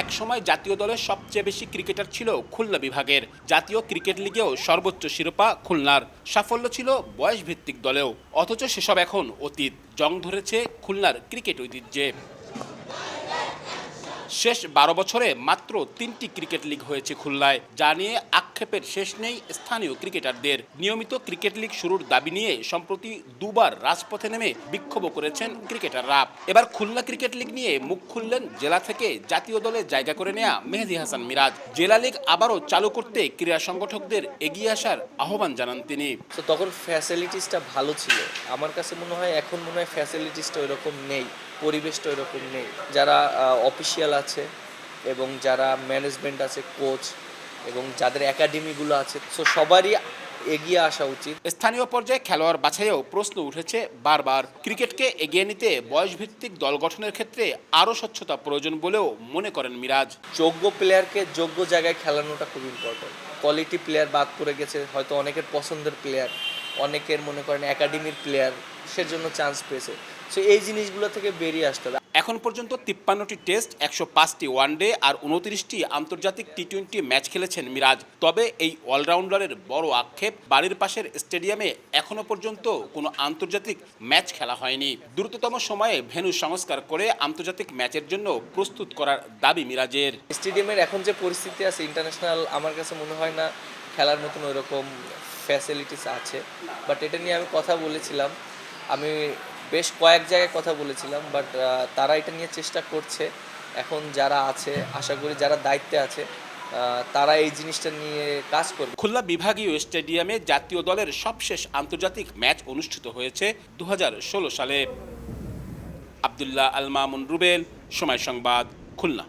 একসময় জাতীয় দলের সবচেয়ে বেশি ক্রিকেটার ছিল খুলনা বিভাগের। জাতীয় ক্রিকেট লিগেও সর্বোচ্চ শিরোপা খুলনার। সাফল্য ছিল বয়স ভিত্তিক দলেও। অথচ সেসব এখন অতীত। জং ধরেছে খুলনার ক্রিকেট ঐতিহ্যে। শেষ বারো বছরে মাত্র তিনটি ক্রিকেট লিগ হয়েছে খুলনায়, যা নিয়ে আক্ষেপের শেষ নেই স্থানীয় ক্রিকেটারদের। নিয়মিত ক্রিকেট লিগ শুরুর দাবি নিয়ে সম্প্রতি দুবার রাজপথে নেমে বিক্ষোভ করেছেন ক্রিকেটাররা। এবার খুলনা ক্রিকেট লিগ নিয়ে মুখ খুললেন জেলা থেকে জাতীয় দলে জায়গা করে নেয়া মেহেদি হাসান মিরাজ। জেলা লিগ আবারও চালু করতে ক্রীড়া সংগঠকদের এগিয়ে আসার আহ্বান জানান তিনি। তো তখন ফ্যাসিলিটিসটা ভালো ছিল। আমার কাছে মনে হয় এখন মনে হয় ফ্যাসিলিটিসটা ওইরকম নেই, পরিবেশটা ওইরকম নেই। যারা অফিসিয়াল আছে এবং যারা ম্যানেজমেন্ট আছে কোচ এবং যাদের একাডেমিগুলো আছে সো সবারই এগিয়ে আসা উচিত। স্থানীয় পর্যায়ে খেলোয়াড় বাছাইয়েও প্রশ্ন উঠেছে বারবার। ক্রিকেটকে এগিয়ে নিতে বয়সভিত্তিক দল গঠনের ক্ষেত্রে আরও স্বচ্ছতা প্রয়োজন বলেও মনে করেন মিরাজ। যোগ্য প্লেয়ারকে যোগ্য জায়গায় খেলানোটা খুব ইম্পর্টেন্ট কোয়ালিটি প্লেয়ার বাদ পড়ে গেছে হয়তো অনেকের পছন্দের প্লেয়ার অনেকের মনে করেন একাডেমির প্লেয়ার সেজন্য চান্স পেয়েছে। সো এই জিনিসগুলো থেকে বেরিয়ে আসতে হবে। এখন পর্যন্ত তিপ্পান্নটি টেস্ট, একশো পাঁচটি ওয়ানডে আর উনত্রিশটি আন্তর্জাতিক টি টোয়েন্টি ম্যাচ খেলেছেন মিরাজ। তবে এই অলরাউন্ডারের বড় আক্ষেপ বাড়ির পাশের স্টেডিয়ামে এখনও পর্যন্ত কোনো আন্তর্জাতিক ম্যাচ খেলা হয়নি। দ্রুততম সময়ে ভেনু সংস্কার করে আন্তর্জাতিক ম্যাচের জন্য প্রস্তুত করার দাবি মিরাজের। স্টেডিয়ামের এখন যে পরিস্থিতি আছে ইন্টারন্যাশনাল আমার কাছে মনে হয় না খেলার মতন ওইরকম ফ্যাসিলিটিস আছে। বাট এটা নিয়ে আমি কথা বলেছিলাম। আমি বেশ কয়েক জায়গায় কথা বলেছিলাম বাট তারা এটা নিয়ে চেষ্টা করছে। এখন যারা আছে, আশা করি যারা দায়িত্বে আছে তারা এই জিনিসটা নিয়ে কাজ করবে। খুলনা বিভাগীয় স্টেডিয়ামে জাতীয় দলের সবশেষ আন্তর্জাতিক ম্যাচ অনুষ্ঠিত হয়েছে দু হাজার ষোলো সালে। আবদুল্লাহ আল মামুন, রুবেল, সময় সংবাদ, খুলনা।